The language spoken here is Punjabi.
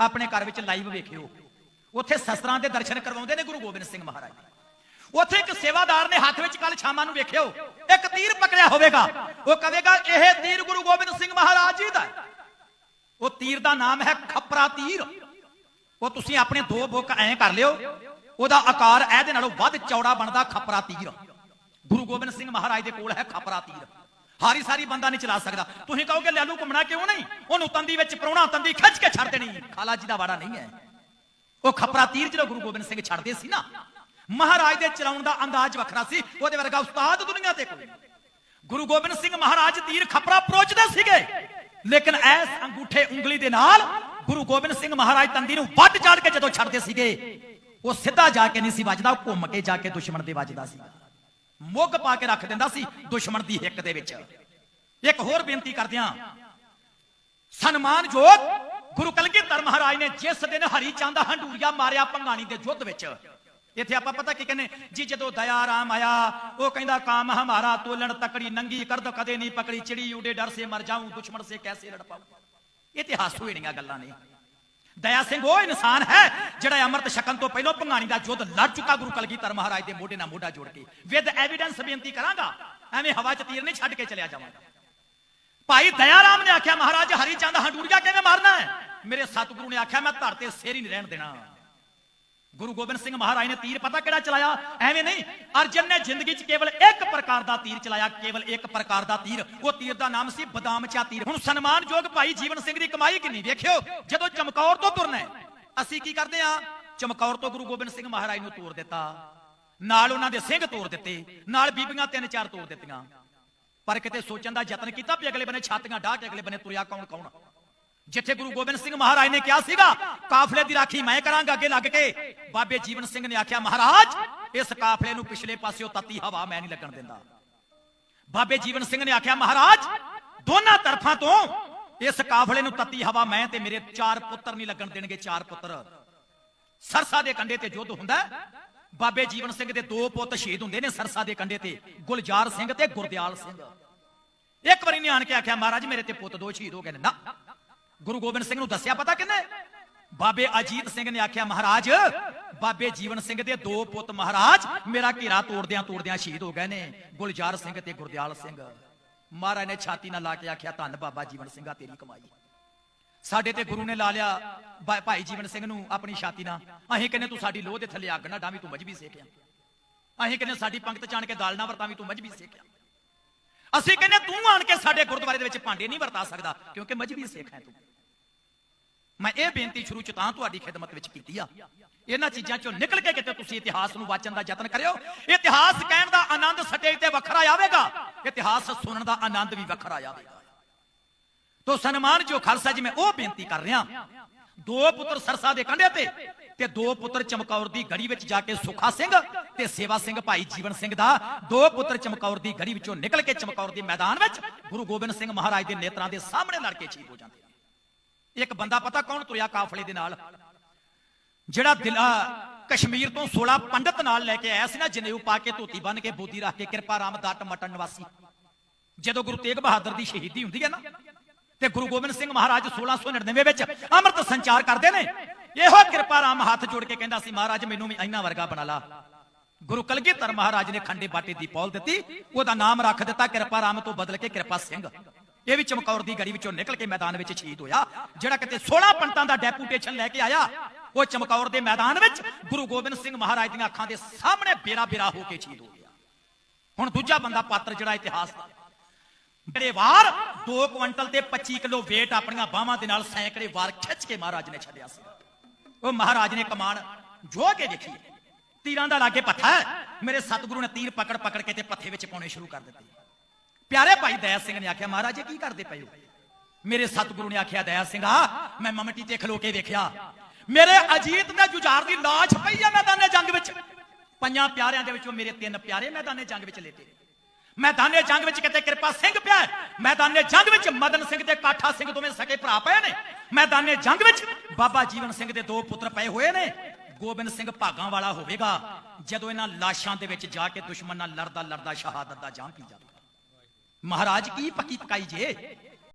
ਆਪਣੇ ਘਰ ਵਿੱਚ ਲਾਈਵ ਵੇਖਿਓ। ਉੱਥੇ ਸ਼ਸਤਰਾਂ ਦੇ ਦਰਸ਼ਨ ਕਰਵਾਉਂਦੇ ਨੇ ਗੁਰੂ ਗੋਬਿੰਦ ਸਿੰਘ ਮਹਾਰਾਜ ਉੱਥੇ ਇੱਕ ਸੇਵਾਦਾਰ ਨੇ ਹੱਥ ਵਿੱਚ ਕੱਲ ਸ਼ਾਮਾਂ ਨੂੰ ਵੇਖਿਓ। ਇੱਕ ਤੀਰ ਪਕੜਿਆ ਹੋਵੇਗਾ। ਉਹ ਕਹੇਗਾ ਇਹ ਤੀਰ ਗੁਰੂ ਗੋਬਿੰਦ ਸਿੰਘ ਮਹਾਰਾਜ ਜੀ ਦਾ ਉਹ ਤੀਰ ਦਾ ਨਾਮ ਹੈ ਖੱਪਰਾ ਤੀਰ। ਉਹ ਤੁਸੀਂ ਆਪਣੇ ਦੋ ਬੁੱਕ ਐਂ ਕਰ ਲਿਓ। ਉਹਦਾ ਆਕਾਰ ਇਹਦੇ ਨਾਲੋਂ ਵੱਧ ਚੌੜਾ ਬਣਦਾ ਖੱਪਰਾ ਤੀਰ। ਗੁਰੂ ਗੋਬਿੰਦ ਸਿੰਘ ਮਹਾਰਾਜ ਦੇ ਕੋਲ ਹੈ ਖੱਪਰਾ ਤੀਰ। ਹਾਰੀ ਸਾਰੀ ਬੰਦਾ ਨਹੀਂ ਚਲਾ ਸਕਦਾ। ਤੁਸੀਂ ਕਹੋਗੇ ਲਾਲੂ ਘੁੰਮਣਾ ਕਿਉਂ ਨਹੀਂ? ਉਹਨੂੰ ਤੰਦੀ ਵਿੱਚ ਪਰੋਣਾ, ਤੰਦੀ ਖਿੱਚ ਕੇ ਛੱਡ ਦੇਣੀ। ਖਾਲਾ ਜੀ ਦਾ ਵਾੜਾ ਨਹੀਂ ਹੈ। ਉਹ ਖੱਪਰਾ ਤੀਰ ਜਿਹੜਾ ਗੁਰੂ ਗੋਬਿੰਦ ਸਿੰਘ ਛੱਡਦੇ ਸੀ ਨਾ, ਮਹਾਰਾਜ ਦੇ ਚਲਾਉਣ ਦਾ ਅੰਦਾਜ਼ ਵੱਖਰਾ ਸੀ, ਉਹਦੇ ਵਰਗਾ ਉਸਤਾਦ ਦੁਨੀਆ ਤੇ ਕੋਈ ਗੁਰੂ ਗੋਬਿੰਦ ਸਿੰਘ ਮਹਾਰਾਜ ਤੀਰ ਖੱਪਰਾ ਪਰੋਚਦੇ ਸੀਗੇ, ਲੇਕਿਨ ਐਸ ਅੰਗੂਠੇ ਉਂਗਲੀ ਦੇ ਨਾਲ ਗੁਰੂ ਗੋਬਿੰਦ ਸਿੰਘ ਮਹਾਰਾਜ ਤੰਦੀ ਨੂੰ ਵੱਧ ਚੜ ਕੇ ਜਦੋਂ ਛੱਡਦੇ ਸੀਗੇ, ਉਹ ਸਿੱਧਾ ਜਾ ਕੇ ਨਹੀਂ ਸੀ ਵੱਜਦਾ, ਉਹ ਘੁੰਮ ਕੇ ਜਾ ਕੇ ਦੁਸ਼ਮਣ ਦੇ ਵੱਜਦਾ ਸੀ। ਮੁੱਗ ਪਾ ਕੇ ਰੱਖ ਦਿੰਦਾ ਸੀ ਦੁਸ਼ਮਣ ਦੀ ਹਿੱਕ ਦੇ ਵਿੱਚ। ਇੱਕ ਹੋਰ ਬੇਨਤੀ ਕਰਦਿਆਂ, ਸਨਮਾਨਯੋਗ ਗੁਰੂ ਕਲਗੀਧਰ ਮਹਾਰਾਜ ਨੇ ਜਿਸ ਦਿਨ ਹਰੀ ਚੰਦ ਹੰਡੂਰੀਆ ਮਾਰਿਆ ਪੰਗਾਣੀ ਦੇ ਯੁੱਧ ਵਿੱਚ, ਇੱਥੇ ਆਪਾਂ ਪਤਾ ਕੀ ਕਹਿੰਦੇ, ਜੀ ਜਦੋਂ ਦਇਆ ਰਾਮ ਆਇਆ, ਉਹ ਕਹਿੰਦਾ, ਕਾਮ ਹਮਾਰਾ ਤੋਲਣ ਤਕੜੀ ਨੰਗੀ ਕਰਦ, ਕਦੇ ਨਹੀਂ ਪਕੜੀ ਚਿੜੀ ਉਡੇ ਡਰ ਸੇ ਮਰ ਜਾਊਂ, ਦੁਸ਼ਮਣ ਸੇ ਕੈਸੇ ਲੜ ਪਾਊਂ? ਇਤਿਹਾਸ ਹੋਈਆਂ ਗੱਲਾਂ ਨੇ। ਦਇਆ ਸਿੰਘ ਉਹ ਇਨਸਾਨ ਹੈ ਜਿਹੜਾ ਅੰਮ੍ਰਿਤ ਛਕਣ ਤੋਂ ਪਹਿਲਾਂ ਭੰਗਾਣੀ ਦਾ ਯੁੱਧ ਲੜ ਚੁੱਕਾ ਗੁਰੂ ਕਲਗੀਧਰ ਮਹਾਰਾਜ ਦੇ ਮੋਢੇ ਨਾਲ ਮੋਢਾ ਜੋੜ ਕੇ। ਵਿਦ ਐਵੀਡੈਂਸ ਬੇਨਤੀ ਕਰਾਂਗਾ, ਐਵੇਂ ਹਵਾ 'ਚ ਤੀਰ ਨਹੀਂ ਛੱਡ ਕੇ ਚਲਿਆ ਜਾਵਾਂਗਾ। ਭਾਈ ਦਇਆ ਰਾਮ ਨੇ ਆਖਿਆ, ਮਹਾਰਾਜ ਹਰੀ ਚੰਦ ਹੰਡੂਰੀਆ ਕਿਵੇਂ ਮਾਰਨਾ ਹੈ? ਮੇਰੇ ਸਤਿਗੁਰੂ ਨੇ ਆਖਿਆ, ਮੈਂ ਧਰ ਤੇ ਸਿਰ ਹੀ ਨਹੀਂ ਰਹਿਣ ਦੇਣਾ। ਗੁਰੂ ਗੋਬਿੰਦ ਸਿੰਘ ਮਹਾਰਾਜ ਨੇ ਤੀਰ ਪਤਾ ਕਿਹੜਾ ਚਲਾਇਆ? ਐਵੇਂ ਨਹੀਂ। ਅਰਜਨ ਨੇ ਜ਼ਿੰਦਗੀ 'ਚ ਕੇਵਲ ਇੱਕ ਪ੍ਰਕਾਰ ਦਾ ਤੀਰ ਚਲਾਇਆ, ਕੇਵਲ ਇੱਕ ਪ੍ਰਕਾਰ ਦਾ ਤੀਰ। ਉਹ ਤੀਰ ਦਾ ਨਾਮ ਸੀ ਬਦਾਮ ਚਾ ਤੀਰ। ਹੁਣ ਸਨਮਾਨਯੋਗ ਭਾਈ ਜੀਵਨ ਸਿੰਘ ਦੀ ਕਮਾਈ ਕਿੰਨੀ, ਵੇਖਿਓ, ਜਦੋਂ ਚਮਕੌਰ ਤੋਂ ਤੁਰਨਾ ਅਸੀਂ ਕੀ ਕਰਦੇ ਆ? ਚਮਕੌਰ ਤੋਂ ਗੁਰੂ ਗੋਬਿੰਦ ਸਿੰਘ ਮਹਾਰਾਜ ਨੂੰ ਤੋੜ ਦਿੱਤਾ। ਨਾਲ ਉਹਨਾਂ ਦੇ ਸਿੰਘ ਤੋੜ ਦਿੱਤੇ। ਨਾਲ ਬੀਬੀਆਂ ਤਿੰਨ ਚਾਰ ਤੋੜ ਦਿੱਤੀਆਂ। ਪਰ ਕਿਤੇ ਸੋਚਣ ਦਾ ਯਤਨ ਕੀਤਾ ਵੀ ਅਗਲੇ ਬੰਨੇ ਛਾਤੀਆਂ ਢਾਹ ਕੇ ਅਗਲੇ ਬੰਨੇ ਤੁਰਿਆ ਕੌਣ ਕੌਣ? ਜਿੱਥੇ ਗੁਰੂ ਗੋਬਿੰਦ ਸਿੰਘ ਮਹਾਰਾਜ ਨੇ ਕਿਹਾ ਸੀਗਾ, ਕਾਫਲੇ ਦੀ ਰਾਖੀ ਮੈਂ ਕਰਾਂਗਾ ਅੱਗੇ ਲੱਗ ਕੇ। ਬਾਬੇ ਜੀਵਨ ਸਿੰਘ ਨੇ ਆਖਿਆ, ਮਹਾਰਾਜ, ਇਸ ਕਾਫਲੇ ਨੂੰ ਪਿਛਲੇ ਪਾਸਿਓ ਤੱਤੀ ਹਵਾ ਮੈਂ ਨਹੀਂ ਲੱਗਣ ਦਿੰਦਾ। ਬਾਬੇ ਜੀਵਨ ਸਿੰਘ ਨੇ ਆਖਿਆ, ਮਹਾਰਾਜ, ਦੋਨਾਂ ਤਰਫਾਂ ਤੋਂ ਇਸ ਕਾਫਲੇ ਨੂੰ ਤੱਤੀ ਹਵਾ ਮੈਂ ਤੇ ਮੇਰੇ ਚਾਰ ਪੁੱਤਰ ਨਹੀਂ ਲੱਗਣ ਦੇਣਗੇ, ਚਾਰ ਪੁੱਤਰ। ਸਰਸਾ ਦੇ ਕੰਢੇ ਤੇ ਯੁੱਧ ਹੁੰਦਾ ਬਾਬੇ ਜੀਵਨ ਸਿੰਘ ਦੇ ਦੋ ਪੁੱਤ ਸ਼ਹੀਦ ਹੁੰਦੇ ਨੇ ਸਰਸਾ ਦੇ ਕੰਢੇ ਤੇ, ਗੁਲਜ਼ਾਰ ਸਿੰਘ ਤੇ ਗੁਰਦਿਆਲ ਸਿੰਘ। ਇੱਕ ਵਾਰੀ ਨਿਆਣ ਕੇ ਆਖਿਆ, ਮਹਾਰਾਜ, ਮੇਰੇ ਤੇ ਪੁੱਤ ਦੋ ਸ਼ਹੀਦ ਹੋ ਗਏ ਨੇ। ਨਾ ਗੁਰੂ ਗੋਬਿੰਦ ਸਿੰਘ ਨੂੰ ਦੱਸਿਆ ਪਤਾ ਕਿੰਨੇ ਬਾਬੇ ਅਜੀਤ ਸਿੰਘ ਨੇ ਆਖਿਆ, ਮਹਾਰਾਜ, ਬਾਬੇ ਜੀਵਨ ਸਿੰਘ ਦੇ ਦੋ ਪੁੱਤ ਮਹਾਰਾਜ ਮੇਰਾ ਘੇਰਾ ਤੋੜਦਿਆਂ ਤੋੜਦਿਆਂ ਸ਼ਹੀਦ ਹੋ ਗਏ ਨੇ, ਗੁਲਜ਼ਾਰ ਸਿੰਘ ਤੇ ਗੁਰਦਿਆਲ ਸਿੰਘ। ਮਹਾਰਾਜ ਨੇ ਛਾਤੀ ਨਾਲ ਲਾ ਕੇ ਆਖਿਆ, ਧੰਨ ਬਾਬਾ ਜੀਵਨ ਸਿੰਘਾ ਤੇਰੀ ਕਮਾਈ। ਸਾਡੇ ਤੇ ਗੁਰੂ ਨੇ ਲਾ ਲਿਆ ਭਾਈ ਜੀਵਨ ਸਿੰਘ ਨੂੰ ਆਪਣੀ ਛਾਤੀ ਨਾਲ, ਅਸੀਂ ਕਹਿੰਦੇ ਤੂੰ ਸਾਡੀ ਲੋਹ ਦੇ ਥੱਲੇ ਅੱਗ ਨਾ ਡਾਵੀਂ, ਤੂੰ ਮਜਬੀ ਸੇਕਿਆ। ਅਸੀਂ ਕਹਿੰਦੇ ਸਾਡੀ ਪੰਕਤ ਚਾਣ ਕੇ ਦਾਲ ਨਾ ਵਰਤਾਵੀਂ, ਤੂੰ ਮਜਬੀ ਸੇਕਿਆ। ਅਸੀਂ ਕਹਿੰਦੇ ਤੂੰ ਆਣ ਕੇ ਸਾਡੇ ਗੁਰਦੁਆਰੇ ਦੇ ਵਿੱਚ ਭਾਂਡੇ ਨਹੀਂ ਵਰਤਾ ਸਕਦਾ, ਕਿਉਂਕਿ ਮਜਬੀ ਸਿੱਖ ਹੈ ਤੂੰ। ਮੈਂ ਇਹ ਬੇਨਤੀ ਸ਼ੁਰੂ ਚ ਤਾਂ ਤੁਹਾਡੀ ਖਿਦਮਤ ਵਿੱਚ ਕੀਤੀ ਆ। ਇਹਨਾਂ ਚੀਜ਼ਾਂ ਚੋਂ ਨਿਕਲ ਕੇ ਕਿਤੇ ਤੁਸੀਂ ਇਤਿਹਾਸ ਨੂੰ ਵਾਚਣ ਦਾ ਯਤਨ ਕਰਿਓ। ਇਤਿਹਾਸ ਕਹਿਣ ਦਾ ਆਨੰਦ ਸਟੇਜ ਤੇ ਵੱਖਰਾ ਆਵੇਗਾ। ਇਤਿਹਾਸ ਸੁਣਨ ਦਾ ਆਨੰਦ ਵੀ ਵੱਖਰਾ ਆਵੇਗਾ। ਤੋ ਸਨਮਾਨ ਜੋ ਖਾਲਸਾ ਜੀ, ਮੈਂ ਉਹ ਬੇਨਤੀ ਕਰ ਰਿਹਾ। ਦੋ ਪੁੱਤਰ ਸਰਸਾ ਦੇ ਕੰਢੇ ਤੇ ਤੇ ਦੋ ਪੁੱਤਰ ਚਮਕੌਰ ਦੀ ਗੜੀ ਵਿੱਚ ਜਾ ਕੇ ਸੁਖਾ ਸਿੰਘ ਤੇ ਸੇਵਾ ਸਿੰਘ ਭਾਈ ਜੀਵਨ ਸਿੰਘ ਦਾ ਦੋ ਪੁੱਤਰ ਚਮਕੌਰ ਦੀ ਗੜੀ ਵਿੱਚੋਂ ਨਿਕਲ ਕੇ ਚਮਕੌਰ ਦੇ ਮੈਦਾਨ ਵਿੱਚ ਗੁਰੂ ਗੋਬਿੰਦ ਸਿੰਘ ਮਹਾਰਾਜ ਦੇ ਨੇਤਰਾਂ ਦੇ ਸਾਹਮਣੇ ਲੜ ਕੇ ਸ਼ਹੀਦ ਹੋ ਜਾਂਦੇ ਇੱਕ ਬੰਦਾ ਪਤਾ ਕੌਣ ਤੁਰਿਆ ਕਾਫਲੇ ਦੇ ਨਾਲ? ਜਿਹੜਾ ਦਿਲਾ ਕਸ਼ਮੀਰ ਤੋਂ 16 ਪੰਡਤ ਨਾਲ ਲੈ ਕੇ ਆਇਆ ਸੀ ਨਾ ਜਨੇਊ ਪਾ ਕੇ ਧੋਤੀ ਬੰਨ ਕੇ, ਬੋਦੀ ਰੱਖ ਕੇ, ਕਿਰਪਾ ਰਾਮ ਦਾਟ ਮਟਨ ਨਿਵਾਸੀ। ਜਦੋਂ ਗੁਰੂ ਤੇਗ ਬਹਾਦਰ ਦੀ ਸ਼ਹੀਦੀ ਹੁੰਦੀ ਹੈ ਨਾ, ਤੇ ਗੁਰੂ ਗੋਬਿੰਦ ਸਿੰਘ ਮਹਾਰਾਜ 1699 ਵਿੱਚ ਅੰਮ੍ਰਿਤ ਸੰਚਾਰ ਕਰਦੇ ਨੇ, ਇਹੋ ਕਿਰਪਾ ਰਾਮ ਹੱਥ ਜੋੜ ਕੇ ਕਹਿੰਦਾ ਸੀ, ਮਹਾਰਾਜ, ਮੈਨੂੰ ਵੀ ਇੰਨਾ ਵਰਗਾ ਬਣਾ ਲਾ। ਗੁਰੂ ਕਲਗੀਧਰ ਮਹਾਰਾਜ ਨੇ ਖੰਡੇ ਬਾਟੇ ਦੀ ਪੌਲ ਦਿੱਤੀ, ਉਹਦਾ ਨਾਮ ਰੱਖ ਦਿੱਤਾ, ਕਿਰਪਾ ਰਾਮ ਤੋਂ ਬਦਲ ਕੇ ਕਿਰਪਾ ਸਿੰਘ। ਇਹ ਵੀ ਚਮਕੌਰ ਦੀ ਗੜੀ ਵਿੱਚੋਂ ਨਿਕਲ ਕੇ ਮੈਦਾਨ ਵਿੱਚ ਸ਼ਹੀਦ ਹੋਇਆ। ਜਿਹੜਾ ਕਿਤੇ 16 ਪੰਡਤਾਂ ਦਾ ਡੈਪੂਟੇਸ਼ਨ ਲੈ ਕੇ ਆਇਆ, ਉਹ ਚਮਕੌਰ ਦੇ ਮੈਦਾਨ ਵਿੱਚ ਗੁਰੂ ਗੋਬਿੰਦ ਸਿੰਘ ਮਹਾਰਾਜ ਦੀਆਂ ਅੱਖਾਂ ਦੇ ਸਾਹਮਣੇ ਬੇਰਾ ਬੇਰਾ ਹੋ ਕੇ ਸ਼ਹੀਦ ਹੋ ਗਿਆ। ਹੁਣ ਦੂਜਾ ਬੰਦਾ ਪਾਤਰ ਜਿਹੜਾ ਇਤਿਹਾਸ ਦਾ। ਜਿਹੜੇ ਵਾਰ 2 ਕੁਇੰਟਲ ਤੇ 25 ਕਿਲੋ weight ਆਪਣੀਆਂ ਬਾਹਾਂ ਦੇ ਨਾਲ ਸੈਂਕੜੇ ਵਾਰ ਖਿੱਚ ਕੇ ਮਹਾਰਾਜ ਨੇ ਛੱਡਿਆ ਸੀ। ਉਹ ਮਹਾਰਾਜ ਨੇ ਕਮਾਨ ਜੋ ਕੇ ਦੇਖੀ, ਤੀਰਾਂ ਦਾ ਲਾਗੇ ਪੱਥਾ ਹੈ। ਮੇਰੇ ਸਤਿਗੁਰੂ ਨੇ ਤੀਰ ਪਕੜ ਪਕੜ ਕੇ ਤੇ ਪੱਥੇ ਵਿੱਚ ਪਾਉਣੇ ਸ਼ੁਰੂ ਕਰ ਦਿੱਤੇ। ਪਿਆਰੇ ਭਾਈ ਦਇਆ ਸਿੰਘ ਨੇ ਆਖਿਆ, ਮਹਾਰਾਜ ਇਹ ਕੀ ਕਰਦੇ ਪਏ ਹੋ? ਮੇਰੇ ਸਤਿਗੁਰੂ ਨੇ ਆਖਿਆ, ਦਇਆ ਸਿੰਘਾ ਮੈਂ ਮਮਟੀ ਤੇ ਖਲੋ ਕੇ ਵੇਖਿਆ। ਮੇਰੇ ਅਜੀਤ ਦੇ ਜੁਝਾਰ ਦੀ ਲਾਸ਼ ਪਈ ਆ ਮੈਦਾਨੇ ਜੰਗ ਵਿੱਚ। ਪੰਜਾਂ ਪਿਆਰਿਆਂ ਦੇ ਵਿੱਚੋਂ ਮੇਰੇ ਤਿੰਨ ਪਿਆਰੇ ਮੈਦਾਨੇ ਜੰਗ ਵਿੱਚ ਲੇਟੇ। ਨੇ ਮੈਦਾਨੇ ਜੰਗ ਵਿੱਚ ਕਿਤੇ ਕਿਰਪਾ ਸਿੰਘ ਪਿਆ ਮੈਦਾਨੇ ਜੰਗ ਵਿੱਚ ਮਦਨ ਸਿੰਘ ਤੇ ਕਾਠਾ ਸਿੰਘ ਦੋਵੇਂ ਸਕੇ ਭਰਾ ਪਏ ਨੇ। ਮੈਦਾਨੇ ਜੰਗ ਵਿੱਚ ਬਾਬਾ ਜੀਵਨ ਸਿੰਘ ਦੇ ਦੋ ਪੁੱਤਰ ਪਏ ਹੋਏ ਨੇ। ਗੋਬਿੰਦ ਸਿੰਘ ਭਾਗਾਂ ਵਾਲਾ ਹੋਵੇਗਾ, ਜਦੋਂ ਇਹਨਾਂ ਲਾਸ਼ਾਂ ਦੇ ਵਿੱਚ ਜਾ ਕੇ ਦੁਸ਼ਮਣ ਨਾਲ ਲੜਦਾ ਲੜਦਾ ਸ਼ਹਾਦਤ ਦਾ ਜਾਮ ਪੀ ਜਾਵੇਗਾ ਮਹਾਰਾਜ ਕੀ ਪੱਕੀ ਪਕਾਈ ਜੇ?